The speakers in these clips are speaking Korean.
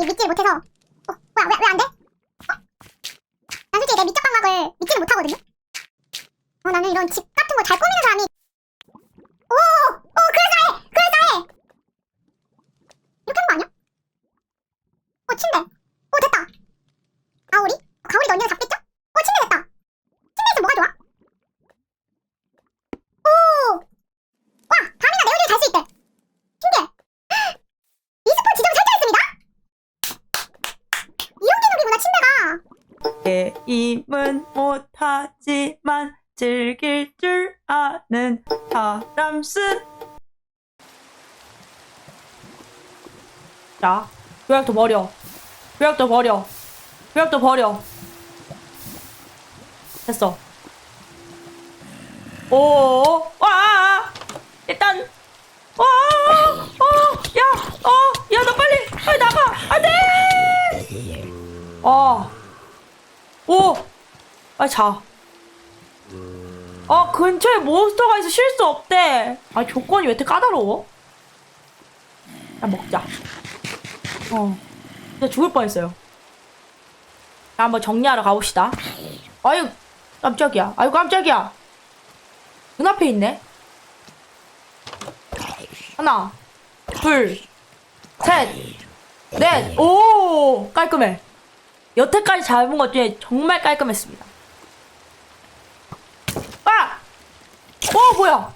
감각이 믿지를 못해서 어 뭐야 왜왜안 돼? 어? 난 솔직히 내 미적 감각을 믿지를 못하거든요. 어 나는 이런 집 같은 거 잘 꾸미는 사람이 오 오 그럴싸해 그럴싸해 이렇게 하는 거 아니야? 어 침대 임은 못하지만 즐길 줄 아는 사람스 자 교약도 버려. 교약도 버려. 교약도 버려. 됐어. 오와 일단 와어야어야 너 빨리 빨리 나가. 안돼! 어 오! 빨리 자. 아, 근처에 몬스터가 있어 쉴수 없대. 아, 조건이 왜 이렇게 까다로워? 야, 먹자. 어. 진짜 죽을 뻔했어요. 자, 한번 정리하러 가봅시다. 아유, 깜짝이야. 아유, 깜짝이야. 눈앞에 있네. 하나, 둘, 셋, 넷. 오! 깔끔해. 여태까지 잡은 것 중에 정말 깔끔했습니다. 아! 어, 뭐야?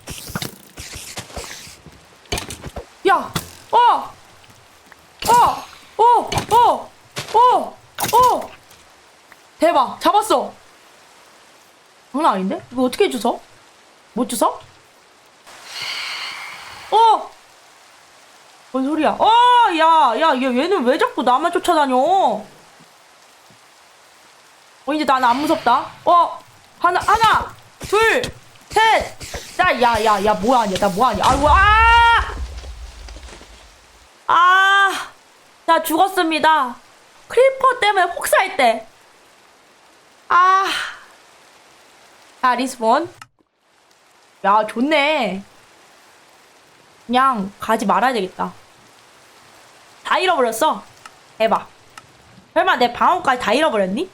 야! 어! 어! 어! 어! 어! 어! 대박! 잡았어! 장난 아닌데? 이거 어떻게 주워? 못 주워? 어! 뭔 소리야? 어! 야! 야! 얘, 얘는 왜 자꾸 나만 쫓아다녀? 어 이제 나는 안 무섭다. 어 하나 하나 둘 셋. 야야야야 뭐하냐 나 뭐하냐. 아이고 아. 아. 자 죽었습니다. 크리퍼 때문에 폭사할 때. 아. 자 리스본. 야 좋네. 그냥 가지 말아야 되겠다. 다 잃어버렸어. 대박. 설마 내 방어까지 다 잃어버렸니?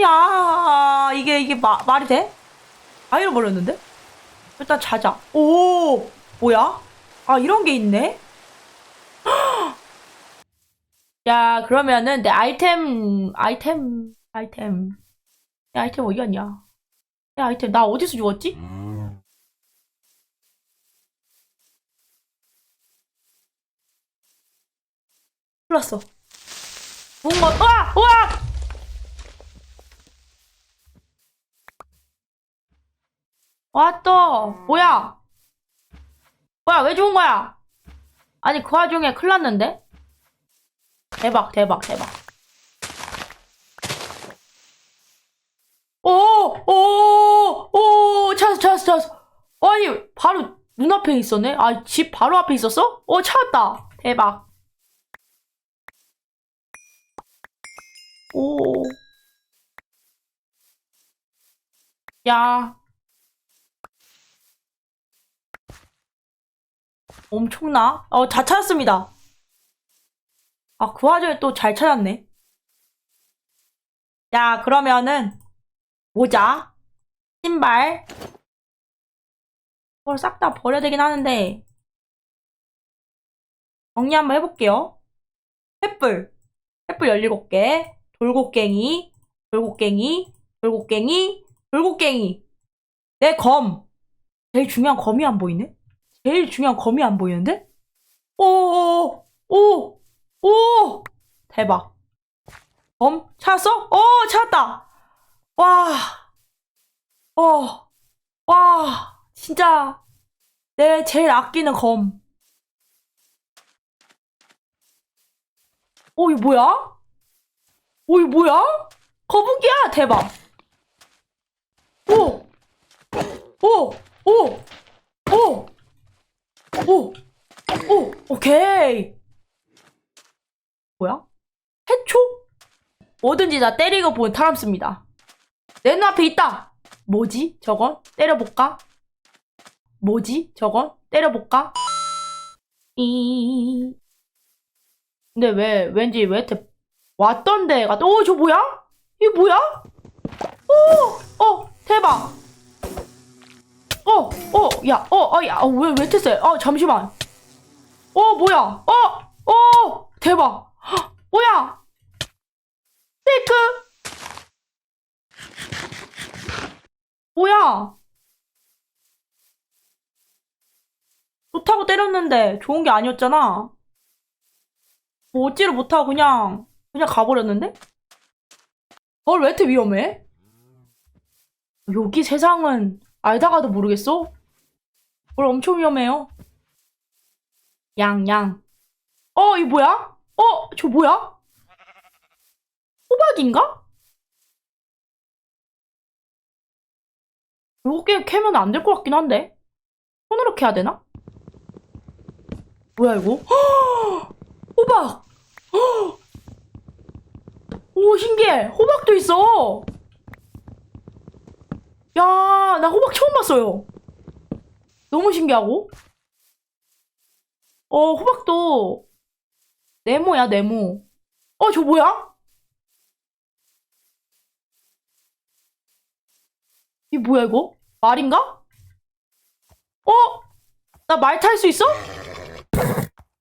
야 이게 이게 마, 말이 돼? 다 잃어버렸는데? 일단 자자. 오 뭐야? 아 이런 게 있네. 야 그러면은 내 아이템 아이템 아이템 내 아이템 어디 갔냐? 내 아이템 나 어디서 죽었지? 몰랐어. 뭔가 아! 우와! 왔어. 뭐야? 뭐야, 왜 죽은 거야? 아니, 그 와중에 큰일 났는데? 대박, 대박, 대박. 오, 오, 오, 찾았어, 찾았어, 찾았어. 아니, 바로 눈앞에 있었네? 아, 집 바로 앞에 있었어? 오, 찾았다. 대박. 오. 야. 엄청나? 어, 다 찾았습니다. 아, 그 와중에 또 잘 찾았네. 자, 그러면은, 모자, 신발, 그걸 싹 다 버려야 되긴 하는데, 정리 한번 해볼게요. 횃불, 횃불 17개, 돌곡갱이, 돌곡갱이, 돌곡갱이, 돌곡갱이, 내 검. 제일 중요한 검이 안 보이네? 제일 중요한 검이 안 보이는데? 오, 오, 오, 대박. 검 찾았어? 오, 찾았다. 와, 어, 와, 진짜 내 제일 아끼는 검. 오, 이거 뭐야? 오, 이거 뭐야? 거북이야, 대박. 오, 오, 오, 오. 오! 오! 오케이! 뭐야? 해초? 뭐든지 다 때리고 보는 타람스입니다. 내 눈앞에 있다! 뭐지? 저건? 때려볼까? 뭐지? 저건? 때려볼까? 이, 근데 왜, 왠지 왜 이렇게 왔던 데가, 어, 저 뭐야? 이게 뭐야? 오! 어, 대박! 어, 어, 야, 어, 어, 야, 어, 왜, 왜 tes어요? 어, 잠시만. 어, 뭐야? 어, 어, 대박. 헉, 뭐야? 스테이크? 뭐야? 좋다고 때렸는데 좋은 게 아니었잖아. 뭐 어찌를 못하고 그냥 그냥 가버렸는데? 헐 왜 이렇게 위험해? 여기 세상은 알다가도 모르겠어? 뭘 엄청 위험해요. 양, 양. 어, 이 뭐야? 어, 저 뭐야? 호박인가? 요게 캐면 안 될 것 같긴 한데. 손으로 캐야 되나? 뭐야, 이거? 헉! 호박! 헉! 오, 신기해! 호박도 있어! 야, 나 호박 처음 봤어요. 너무 신기하고. 어, 호박도 네모야, 네모. 어, 저 뭐야? 이 뭐야, 이거? 말인가? 어? 나 말 탈 수 있어?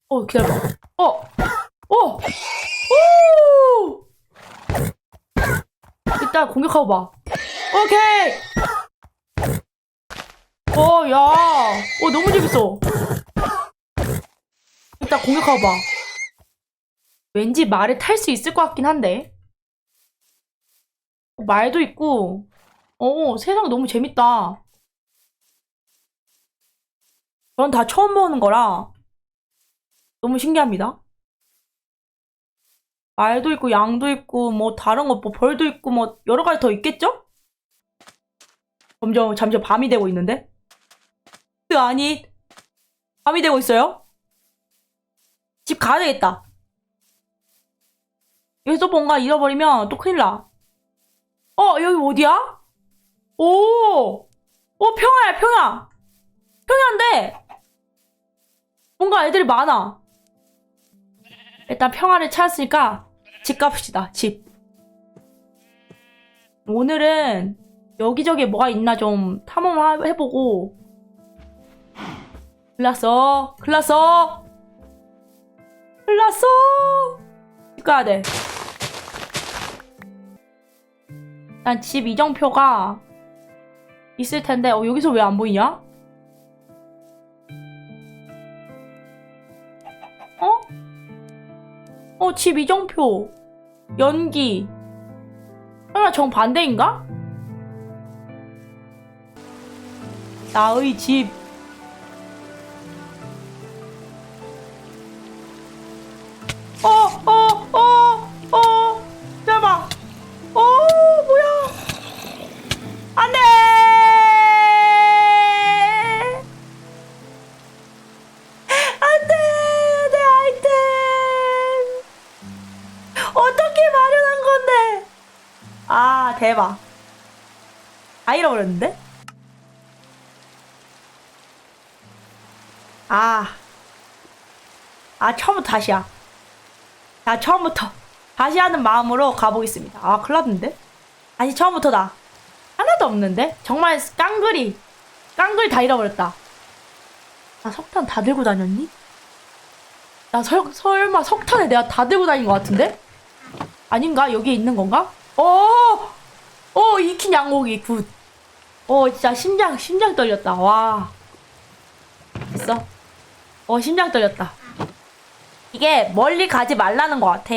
어, 기다려봐. 어! 어! 오! 일단 공격하고 봐. 오케이! 어, 야. 어, 너무 재밌어. 일단 공격하고 봐. 왠지 말을 탈 수 있을 것 같긴 한데. 어, 말도 있고, 어, 세상 너무 재밌다. 전 다 처음 보는 거라 너무 신기합니다. 말도 있고, 양도 있고, 뭐, 다른 거, 뭐, 벌도 있고, 뭐, 여러 가지 더 있겠죠? 점점, 점점 밤이 되고 있는데? 으, 아니, 밤이 되고 있어요? 집 가야 되겠다. 여기서 뭔가 잃어버리면 또 큰일 나. 어, 여기 어디야? 오! 오, 평야야, 평야! 평야인데! 뭔가 애들이 많아. 일단 평화를 찾았으니까 집 갑시다, 집. 오늘은 여기저기 뭐가 있나 좀 탐험해보고. 클났어, 클났어! 클났어! 집 가야 돼. 난 집 이정표가 있을 텐데, 어, 여기서 왜 안 보이냐? 어? 어, 집 이정표. 연기. 설마 정반대인가? 나의 집. 어, 어, 아. 아, 처음부터 다시야. 자, 처음부터. 다시 하는 마음으로 가보겠습니다. 아, 큰일 났는데? 다시 처음부터다. 하나도 없는데? 정말 깡그리. 깡그리 다 잃어버렸다. 나 석탄 다 들고 다녔니? 나 설, 설마 석탄을 내가 다 들고 다닌 것 같은데? 아닌가? 여기에 있는 건가? 어! 어, 익힌 양고기, 굿. 어, 진짜 심장, 심장 떨렸다. 와. 됐어. 어, 심장 떨렸다. 이게 멀리 가지 말라는 것 같아.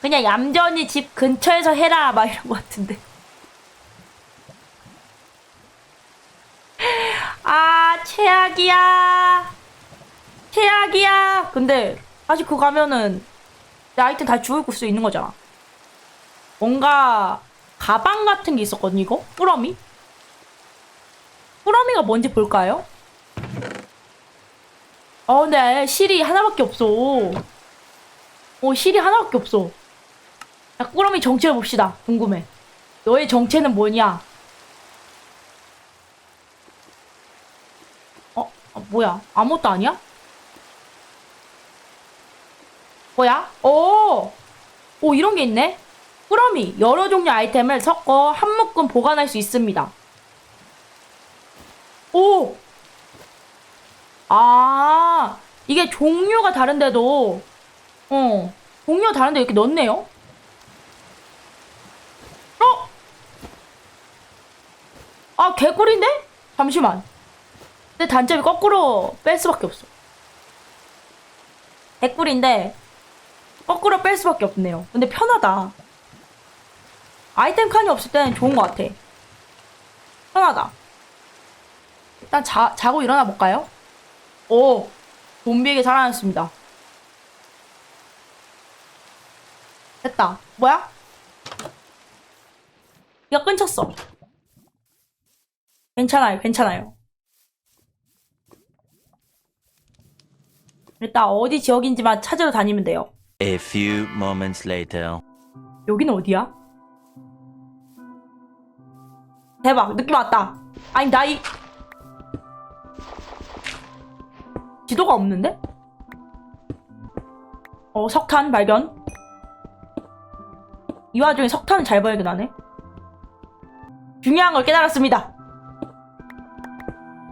그냥 얌전히 집 근처에서 해라, 막 이런 것 같은데. 아, 최악이야. 최악이야. 근데, 사실 그거 가면은, 내 아이템 다 죽을 수 있는 거잖아. 뭔가, 가방 같은 게 있었거든, 이거? 꾸러미? 꾸러미가 뭔지 볼까요? 어, 근데 실이 하나밖에 없어. 어, 실이 하나밖에 없어. 자, 꾸러미 정체를 봅시다. 궁금해. 너의 정체는 뭐냐? 어, 어, 뭐야? 아무것도 아니야? 뭐야? 오! 오, 이런 게 있네? 꾸러미, 여러 종류 아이템을 섞어 한 묶음 보관할 수 있습니다. 오! 아, 이게 종류가 다른데도, 어, 종류가 다른데 이렇게 넣네요? 어? 아, 개꿀인데? 잠시만. 근데 단점이 거꾸로 뺄 수밖에 없어. 개꿀인데, 거꾸로 뺄 수밖에 없네요. 근데 편하다. 아이템 칸이 없을 때는 좋은 것 같아. 편하다. 일단 자, 자고 일어나 볼까요? 오! 좀비에게 살아났습니다. 됐다. 뭐야? 이거 끊쳤어. 괜찮아요, 괜찮아요. 일단 어디 지역인지만 찾으러 다니면 돼요. A few moments later. 여기는 어디야? 대박 느낌 왔다 아니 나 이 지도가 없는데? 어 석탄 발견. 이 와중에 석탄을 잘 발견하네. 중요한 걸 깨달았습니다.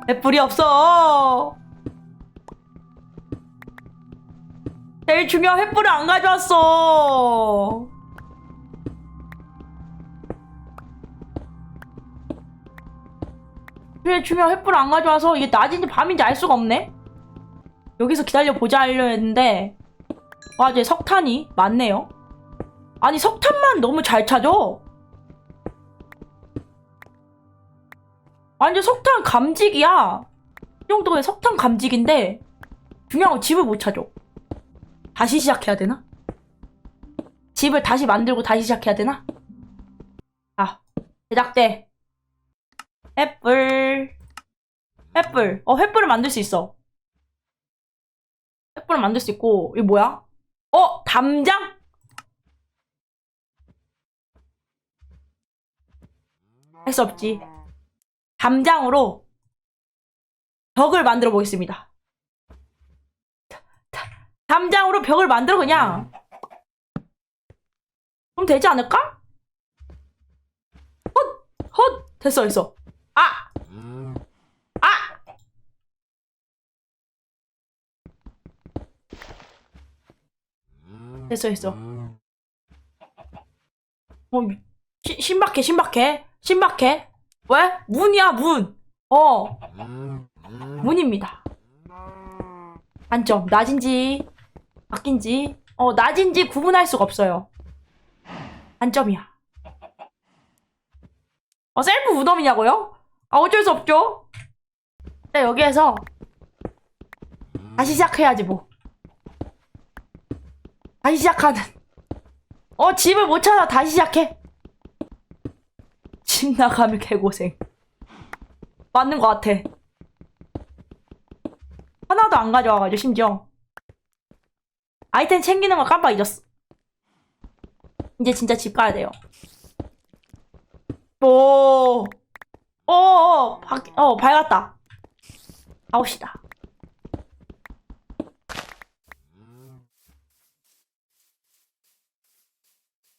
횃불이 없어. 제일 중요한 횃불을 안 가져왔어. 그래 중요한 횃불을 안 가져와서 이게 낮인지 밤인지 알 수가 없네 여기서 기다려 보자 하려 했는데 와 이제 석탄이 많네요. 아니 석탄만 너무 잘 찾아 완전 석탄 감직이야. 이 정도면 석탄 감직인데 중요한 건 집을 못 찾아 다시 시작해야 되나? 집을 다시 만들고 다시 시작해야 되나? 아 제작대. 횃불. 횃불. 어 횃불을 만들 수 있어 을 만들 수 있고 이게 뭐야? 어 담장? 할 수 없지 담장으로 벽을 만들어 보겠습니다 담장으로 벽을 만들어 그냥 그럼 되지 않을까? 헛! 헛! 됐어 됐어 아! 아! 됐어 됐어. 어 시, 신박해 신박해? 신박해? 왜? 문이야 문. 어. 문입니다. 단점. 낮인지 바뀐지. 어 낮인지 구분할 수가 없어요. 단점이야. 어 셀프 무덤이냐고요? 아 어쩔 수 없죠? 네, 여기에서 다시 시작해야지 뭐 다시 시작하는. 어 집을 못 찾아. 다시 시작해. 집 나가면 개고생. 맞는 것 같아. 하나도 안 가져와가지고 심지어. 아이템 챙기는 걸 깜빡 잊었어. 이제 진짜 집 가야 돼요. 오, 오, 어, 밝았다. 가봅시다.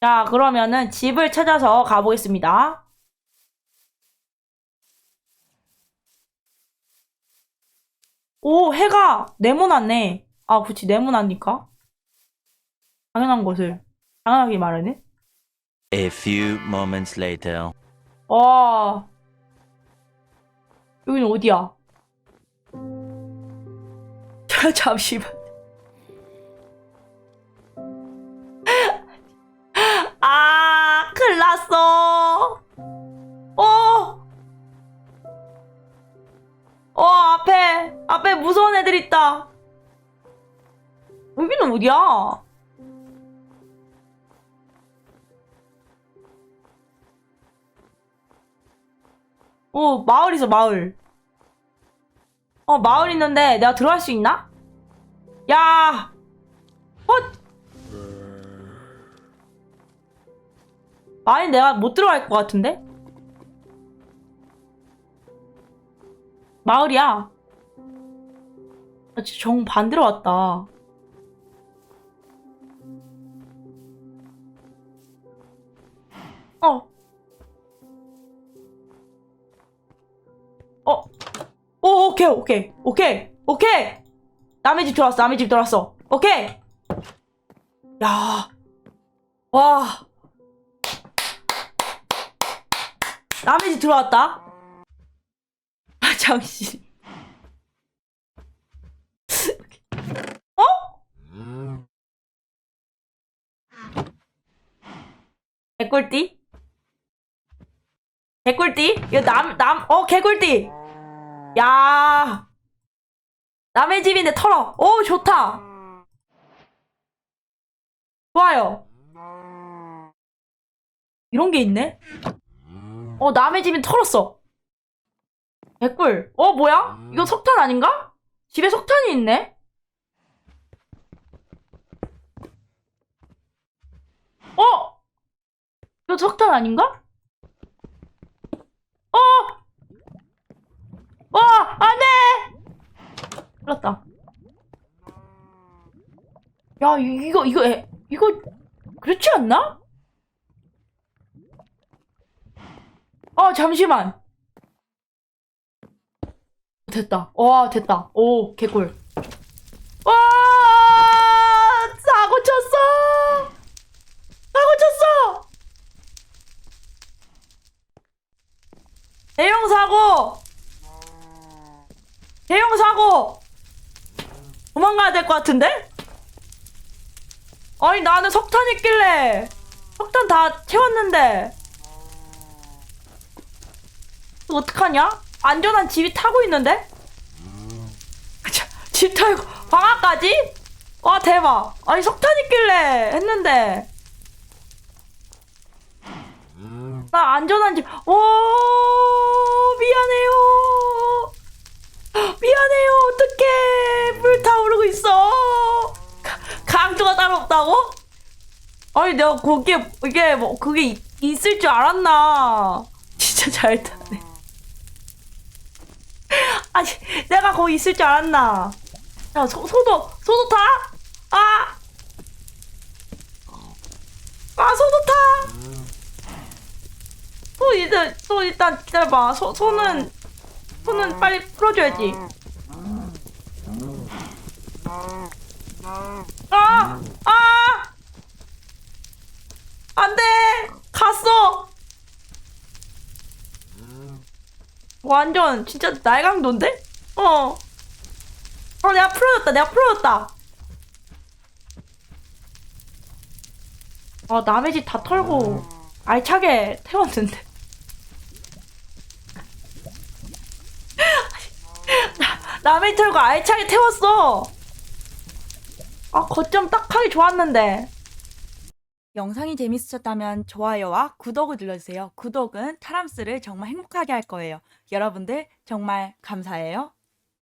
자, 그러면은 집을 찾아서 가보겠습니다. 오, 해가 네모났네. 아, 그치, 네모나니까. 당연한 것을 당연하게 말하네. A few moments later. 와. 여기는 어디야? 자, 잠시만. 큰일 났어. 어. 어, 앞에, 앞에 무서운 애들 있다. 여기는 어디야? 어, 마을 있어, 마을. 어, 마을 있는데 내가 들어갈 수 있나? 야! 헛! 아니 내가 못 들어갈 것 같은데? 마을이야. 아, 나 지금 정반대로 왔다. 어. 어. 오, 오케이, 오케이, 오케이, 오케이! 남의 집 들어왔어, 남의 집 들어왔어. 오케이! 야. 와. 남의 집 들어왔다. 아, 잠시. 어? 개꿀띠? 개꿀띠? 이거 남, 남, 어, 개꿀띠! 야 남의 집인데 털어. 오, 좋다. 좋아요. 이런 게 있네? 어, 남의 집인 털었어. 개꿀. 어, 뭐야? 이거 석탄 아닌가? 집에 석탄이 있네? 어? 이거 석탄 아닌가? 어! 와, 안 돼! 흘렀다. 야, 이- 이거, 이거, 애, 이거, 그렇지 않나? 어, 잠시만. 됐다. 와, 됐다. 오, 개꿀. 와! 사고 쳤어! 사고 쳤어! 대형 사고! 대형 사고! 도망가야 될 것 같은데? 아니, 나는 석탄 있길래. 석탄 다 채웠는데. 어떡하냐? 안전한 집이 타고 있는데? 자, 집 타고 방앗까지? 와 대박. 아니 석탄 있길래 했는데. 나 안전한 집. 오, 미안해요. 미안해요. 어떡해. 불 타오르고 있어. 가- 강도가 따로 없다고? 아니 내가 거기에 이게 뭐 그게 있- 있을 줄 알았나. 진짜 잘 타네 아니 내가 거기 있을 줄 알았나 야 소, 소도 소도 타? 아! 아 소도 타! 소 이제 소 일단 기다려봐 소, 소는 소는 빨리 풀어줘야지 아! 아! 안돼! 갔어! 완전 진짜 날강도인데? 어. 어 내가 풀어줬다 내가 풀어줬다. 아 남의 집 다 털고 알차게 태웠는데. 나- 남의 집 털고 알차게 태웠어. 아 거점 딱 하기 좋았는데. 영상이 재밌으셨다면 좋아요와 구독을 눌러주세요. 구독은 타람스를 정말 행복하게 할 거예요. 여러분들 정말 감사해요.